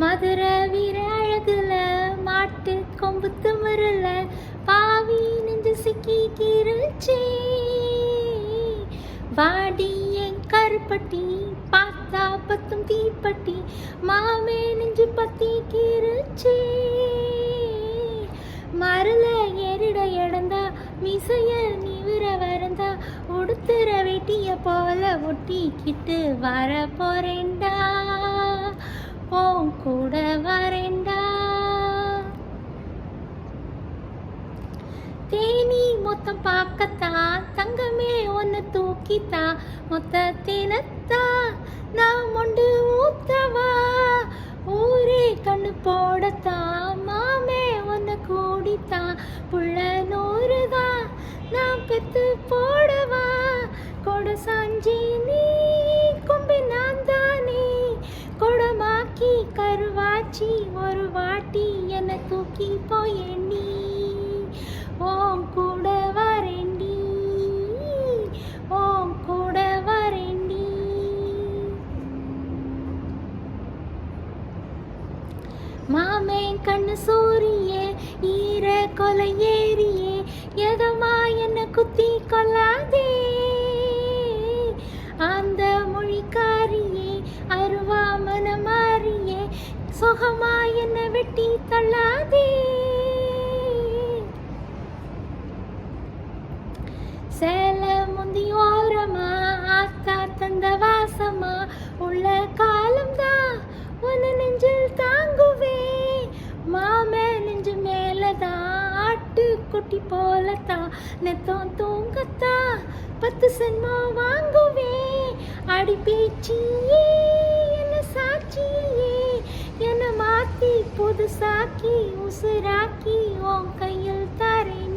மதுரை வீர அழகுல மாட்டு கொம்பு திமுறல பாவி நெஞ்சு சிக்கி கிருச்சி வாடி என் கருப்பட்டி பார்த்தா பத்தும் தீப்பட்டி மாமே நெஞ்சு பத்தி கிருச்சி மருள ஏறிட இடந்தா மிசைய நிவிர வரந்தா உடுத்துற வெட்டிய போல ஒட்டிக்கிட்டு வர போறேன்டா கூட வரேண்டா தேனி மொத்தம் பார்க்கத்தா தங்கமே ஒன்று தூக்கித்தா மொத்த தினத்தா நான் மொண்டு ஊத்தவா. ஊரே கண்ணு போடத்தா மாமே ஒன்று கூடித்தா புள்ள நூறுதான் நான் பெத்து போ வச்சு ஒரு வாட்டி என்னை தூக்கி போயேண்டி ஓம் கூட வரேண்டி. ஓம் கூட வரேண்டி. மாமே கண்ணு சூரியே ஈர கொலை ஏறியே. எதமா என்னை குத்தி கொள்ளாதே? சுகமா என்ன வெட்டி தள்ளாதே. சேல முந்தி ஓரமா ஆத்தா தந்த வாசமா உள்ள காலம்தான் உன நெஞ்சில் தாங்குவே. மாம நெஞ்சு மேலதான் ஆட்டு குட்டி போலத்தான் நெத்தம் தூங்கத்தான் பத்து சென்மோ வாங்குவே. அடி பேச்சி புதுசாக்கி உசுராக்கி உன் கையில் தரேன்.